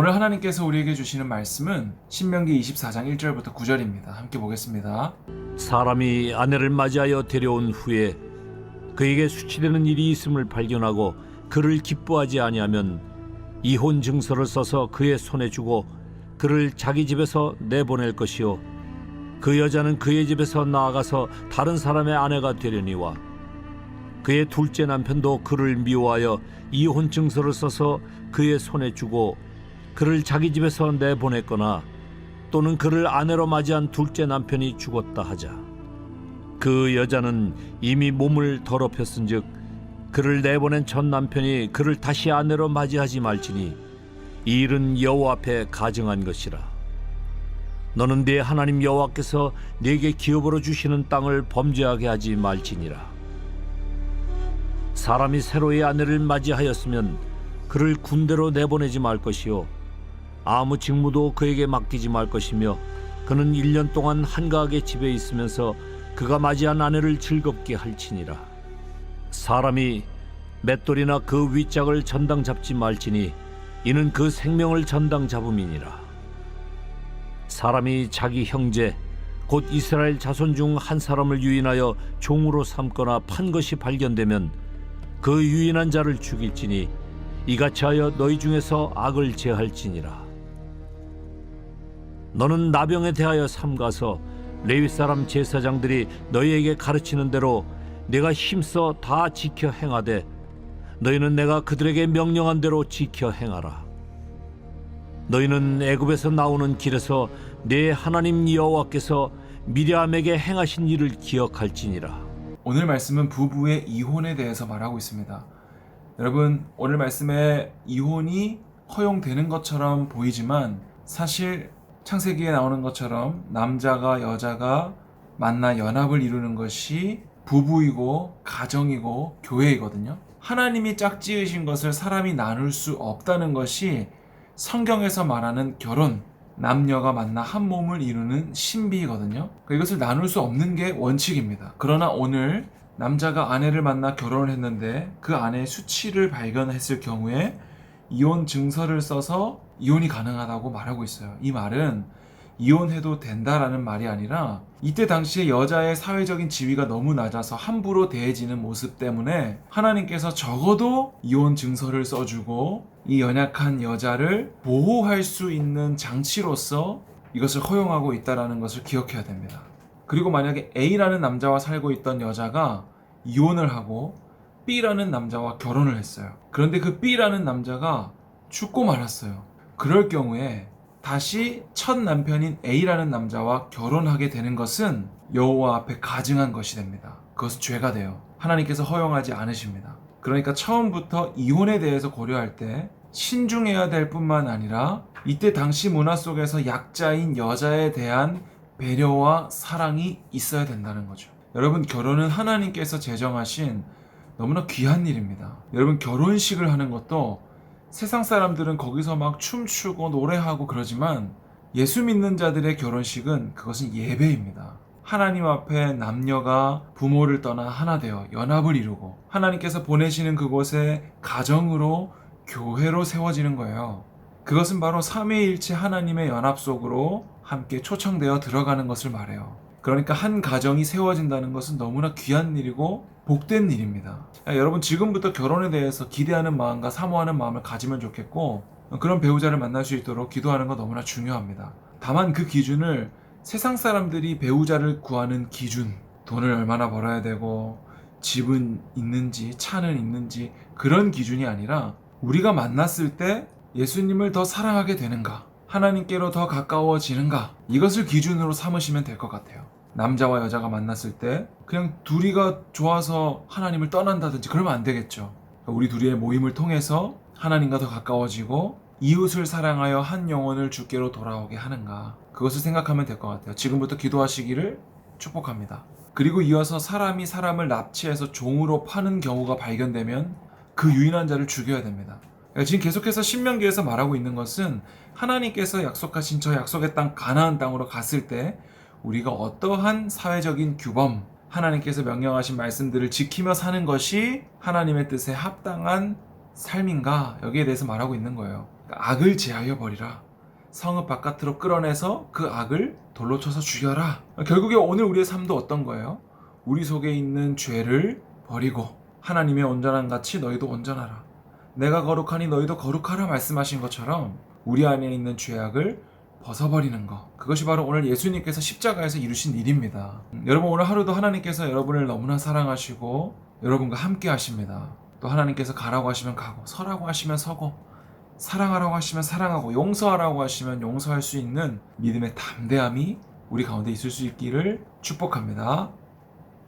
오늘 하나님께서 우리에게 주시는 말씀은 신명기 24장 1절부터 9절입니다. 함께 보겠습니다. 사람이 아내를 맞이하여 데려온 후에 그에게 수치되는 일이 있음을 발견하고 그를 기뻐하지 아니하면 이혼 증서를 써서 그의 손에 주고 그를 자기 집에서 내보낼 것이요 그 여자는 그의 집에서 나아가서 다른 사람의 아내가 되려니와 그의 둘째 남편도 그를 미워하여 이혼 증서를 써서 그의 손에 주고 그를 자기 집에서 내보냈거나 또는 그를 아내로 맞이한 둘째 남편이 죽었다 하자. 그 여자는 이미 몸을 더럽혔은즉 그를 내보낸 첫 남편이 그를 다시 아내로 맞이하지 말지니 이 일은 여호와 앞에 가증한 것이라. 너는 네 하나님 여호와께서 네게 기업으로 주시는 땅을 범죄하게 하지 말지니라. 사람이 새로의 아내를 맞이하였으면 그를 군대로 내보내지 말 것이요 아무 직무도 그에게 맡기지 말 것이며 그는 1년 동안 한가하게 집에 있으면서 그가 맞이한 아내를 즐겁게 할지니라. 사람이 맷돌이나 그 윗짝을 전당 잡지 말지니 이는 그 생명을 전당 잡음이니라. 사람이 자기 형제 곧 이스라엘 자손 중 한 사람을 유인하여 종으로 삼거나 판 것이 발견되면 그 유인한 자를 죽일지니 이같이 하여 너희 중에서 악을 제할지니라 너는 나병에 대하여 삼가서 레위 사람 제사장들이 너희에게 가르치는 대로 내가 힘써 다 지켜 행하되 너희는 내가 그들에게 명령한 대로 지켜 행하라 너희는 애굽에서 나오는 길에서 내 하나님 여호와께서 미리암에게 행하신 일을 기억할지니라 오늘 말씀은 부부의 이혼에 대해서 말하고 있습니다. 여러분, 오늘 말씀에 이혼이 허용되는 것처럼 보이지만 사실 창세기에 나오는 것처럼 남자가 여자가 만나 연합을 이루는 것이 부부이고 가정이고 교회이거든요. 하나님이 짝지으신 것을 사람이 나눌 수 없다는 것이 성경에서 말하는 결혼, 남녀가 만나 한 몸을 이루는 신비이거든요. 그러니까 이것을 나눌 수 없는 게 원칙입니다. 그러나 오늘 남자가 아내를 만나 결혼을 했는데 그 아내의 수치를 발견했을 경우에 이혼 증서를 써서 이혼이 가능하다고 말하고 있어요. 이 말은 이혼해도 된다라는 말이 아니라 이때 당시에 여자의 사회적인 지위가 너무 낮아서 함부로 대해지는 모습 때문에 하나님께서 적어도 이혼 증서를 써주고 이 연약한 여자를 보호할 수 있는 장치로서 이것을 허용하고 있다라는 것을 기억해야 됩니다. 그리고 만약에 A라는 남자와 살고 있던 여자가 이혼을 하고 B라는 남자와 결혼을 했어요. 그런데 그 B라는 남자가 죽고 말았어요. 그럴 경우에 다시 첫 남편인 A라는 남자와 결혼하게 되는 것은 여호와 앞에 가증한 것이 됩니다. 그것은 죄가 돼요. 하나님께서 허용하지 않으십니다. 그러니까 처음부터 이혼에 대해서 고려할 때 신중해야 될 뿐만 아니라 이때 당시 문화 속에서 약자인 여자에 대한 배려와 사랑이 있어야 된다는 거죠. 여러분 결혼은 하나님께서 제정하신 너무나 귀한 일입니다. 여러분 결혼식을 하는 것도 세상 사람들은 거기서 막 춤추고 노래하고 그러지만 예수 믿는 자들의 결혼식은 그것은 예배입니다. 하나님 앞에 남녀가 부모를 떠나 하나 되어 연합을 이루고 하나님께서 보내시는 그곳에 가정으로 교회로 세워지는 거예요. 그것은 바로 삼위일체 하나님의 연합 속으로 함께 초청되어 들어가는 것을 말해요. 그러니까 한 가정이 세워진다는 것은 너무나 귀한 일이고 복된 일입니다. 야, 여러분 지금부터 결혼에 대해서 기대하는 마음과 사모하는 마음을 가지면 좋겠고 그런 배우자를 만날 수 있도록 기도하는 거 너무나 중요합니다. 다만 그 기준을 세상 사람들이 배우자를 구하는 기준, 돈을 얼마나 벌어야 되고 집은 있는지 차는 있는지 그런 기준이 아니라 우리가 만났을 때 예수님을 더 사랑하게 되는가, 하나님께로 더 가까워지는가 이것을 기준으로 삼으시면 될 것 같아요. 남자와 여자가 만났을 때 그냥 둘이가 좋아서 하나님을 떠난다든지 그러면 안 되겠죠. 우리 둘이의 모임을 통해서 하나님과 더 가까워지고 이웃을 사랑하여 한 영혼을 주께로 돌아오게 하는가 그것을 생각하면 될 것 같아요. 지금부터 기도하시기를 축복합니다. 그리고 이어서 사람이 사람을 납치해서 종으로 파는 경우가 발견되면 그 유인한 자를 죽여야 됩니다. 그러니까 지금 계속해서 신명기에서 말하고 있는 것은 하나님께서 약속하신 저 약속의 땅 가나안 땅으로 갔을 때 우리가 어떠한 사회적인 규범, 하나님께서 명령하신 말씀들을 지키며 사는 것이 하나님의 뜻에 합당한 삶인가 여기에 대해서 말하고 있는 거예요. 악을 제하여 버리라. 성읍 바깥으로 끌어내서 그 악을 돌로 쳐서 죽여라. 결국에 오늘 우리의 삶도 어떤 거예요? 우리 속에 있는 죄를 버리고 하나님의 온전한 같이 너희도 온전하라. 내가 거룩하니 너희도 거룩하라 말씀하신 것처럼 우리 안에 있는 죄악을 벗어버리는 것. 그것이 바로 오늘 예수님께서 십자가에서 이루신 일입니다. 음, 여러분 오늘 하루도 하나님께서 여러분을 너무나 사랑하시고 여러분과 함께 하십니다. 또 하나님께서 가라고 하시면 가고 서라고 하시면 서고 사랑하라고 하시면 사랑하고 용서하라고 하시면 용서할 수 있는 믿음의 담대함이 우리 가운데 있을 수 있기를 축복합니다.